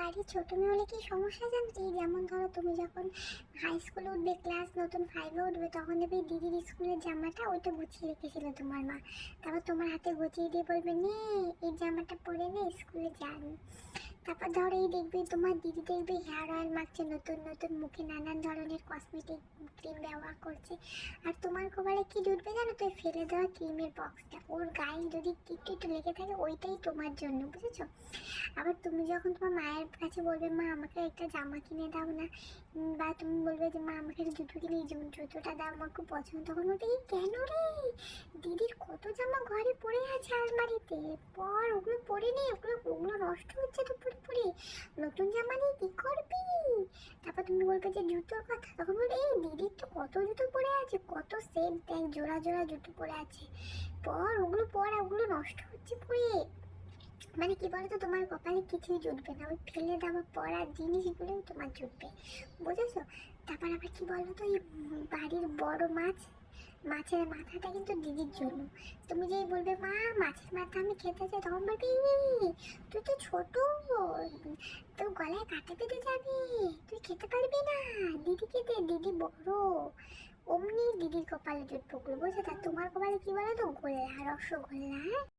বাড়ির ছোট মেয়ে হলে কি সমস্যা জানো এই যেমন ধরো, তুমি যখন হাই স্কুলে উঠবে ক্লাস নতুন ফাইভে উঠবে, তখন দেখবে দিদির স্কুলের জামাটা ওইটা গুছিয়ে রেখেছিল তোমার মা। তারপর তোমার হাতে গুছিয়ে দিয়ে বলবে, নে, এই জামাটা পরে নে স্কুলে যান তারপর ধরো এই দেখবে তোমার দিদি দেখবে হেয়ার অয়েল মাখছে, নতুন নতুন মুখে নানান ধরনের কসমেটিক ক্রিম ব্যবহার করছে। আর তোমার কপালে কি জুটবে জানো তো? ফেলে দেওয়া ক্রিমের বক্সটা ওর গায়ে যদি একটু একটু লেগে থাকে, ওইটাই তোমার জন্য, বুঝেছ? আবার তুমি যখন তোমার মায়ের কাছে বলবে, মা, আমাকে একটা জামা কিনে দাও না বা তুমি বলবে যে, মা, আমাকে একটা জুতো কিনে জুতোটা দাও, আমার খুব পছন্দ। তখন এই কেন রে? দিদির কত জামা ঘরে পড়ে আছে আলমারিতে? পর, ওগুলো পরে নেই ওগুলো ওগুলো নষ্ট হচ্ছে তো পরে পরে নতুন জামা নিয়ে কী করবি? তারপর তুমি বলবে যে জুতোর কথা। তখন বলবে, এই দিদির তো কত জুতো পরে আছে, কত সেট দেখ, জোড়া জোড়া জুতো পরে আছে। পর ওগুলো পর ওগুলো নষ্ট হচ্ছে পরে। মানে কি বলতো, তোমার কপালে কিছুই জুটবে না। ওই ফেলে দেওয়া পড়ার জিনিসগুলোই তোমার জুটবে। বুঝেছ? তারপর আবার কি বলো তো এই বাড়ির বড় মাছ মাছের মাথাটা কিন্তু দিদির জন্য। তুমি যেই বলবে, মা, মাছের মাথা আমি খেতে চাই, তখন বলবে তুই তো ছোট, তোর গলায় কাটা পেতে যাবে, তুই খেতে পারবি না। দিদিকে দে, দিদি বড়। অমনি দিদির কপালে জুট ওগুলো বুঝলে? তা তোমার কপালে কি বলো তো গোল্লা রসগোল্লা হ্যাঁ?